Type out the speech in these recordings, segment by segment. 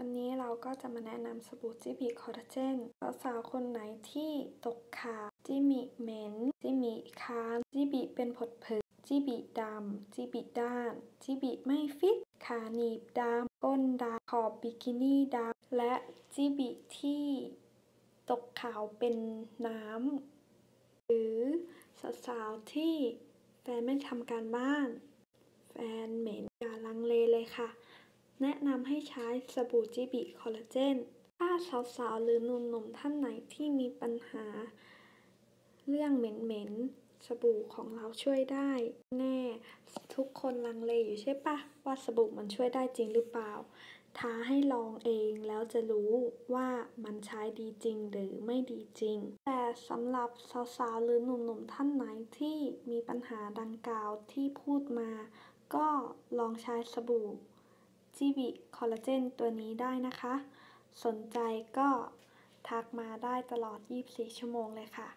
วันนี้เราก็จะมาแนะนำสบู่จิบิคอลลาเจนสาวๆคนไหนที่ตกขาวจิมิเหม็นจิมิค้างจิบิเป็นผดเผืจิบิดำจิบิด้าน จิบิไม่ฟิต ขาหนีบดำก้นดำขอบบิกินี่ดำและจิบิที่ตกขาวเป็นน้ำ หรือสาวๆที่แฟนไม่ทำการบ้าน แฟนเหม็นอย่าลังเลเลยค่ะ แนะนำให้ใช้สบู่จิบิคอลลาเจน ถ้าสาวๆ หรือหนุ่มๆ ท่านไหนที่มีปัญหา เรื่องเหม็นๆ สบู่ของเราช่วยได้ แน่ ทุกคนลังเลอยู่ใช่ปะว่าสบู่มันช่วยได้จริงหรือเปล่า ท้าให้ลองเองแล้วจะรู้ว่ามันใช้ดีจริงหรือไม่ดีจริง แต่สำหรับสาวๆ หรือหนุ่มๆ ท่านไหนที่มีปัญหาดังกล่าวที่พูดมา ก็ลองใช้สบู่ จิบิคอลลาเจนตัวนี้ได้นะคะ สนใจก็ทักมาได้ตลอด 24 ชั่วโมงเลยค่ะ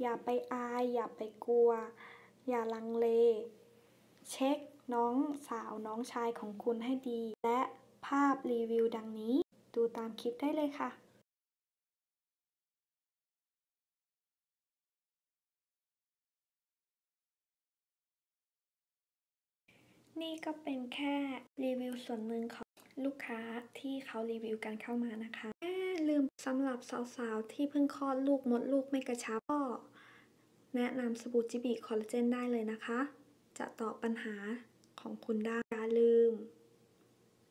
อย่าไปอาย อย่าไปกลัว อย่าลังเล เช็คน้องสาวน้องชายของคุณให้ดี และภาพรีวิวดังนี้ ดูตามคลิปได้เลยค่ะ นี่ก็เป็นแค่รีวิวส่วนหนึ่งของลูกค้าที่เขารีวิวกันเข้ามานะคะแค่ลืมสำหรับสาวๆ ที่เพิ่งคลอดลูกมดลูกไม่กระชับก็แนะนำสบู่จิบิคอลลาเจนได้เลยนะคะ จะตอบปัญหาของคุณได้อย่าลืม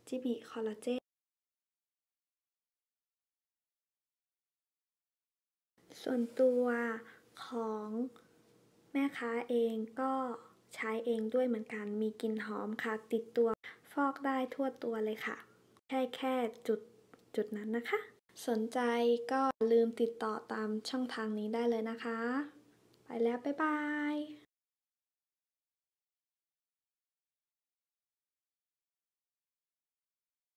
จิบิคอลลาเจน ส่วนตัวของแม่ค้าเองก็ ใช้เองด้วยเหมือนกัน มีกลิ่นหอมค่ะ ติดตัว ฟอกได้ทั่วตัวเลยค่ะ แค่แค่จุดจุดนั้นนะคะ สนใจก็ลืมติดต่อตามช่องทางนี้ได้เลยนะคะ ไปแล้ว บ๊ายบาย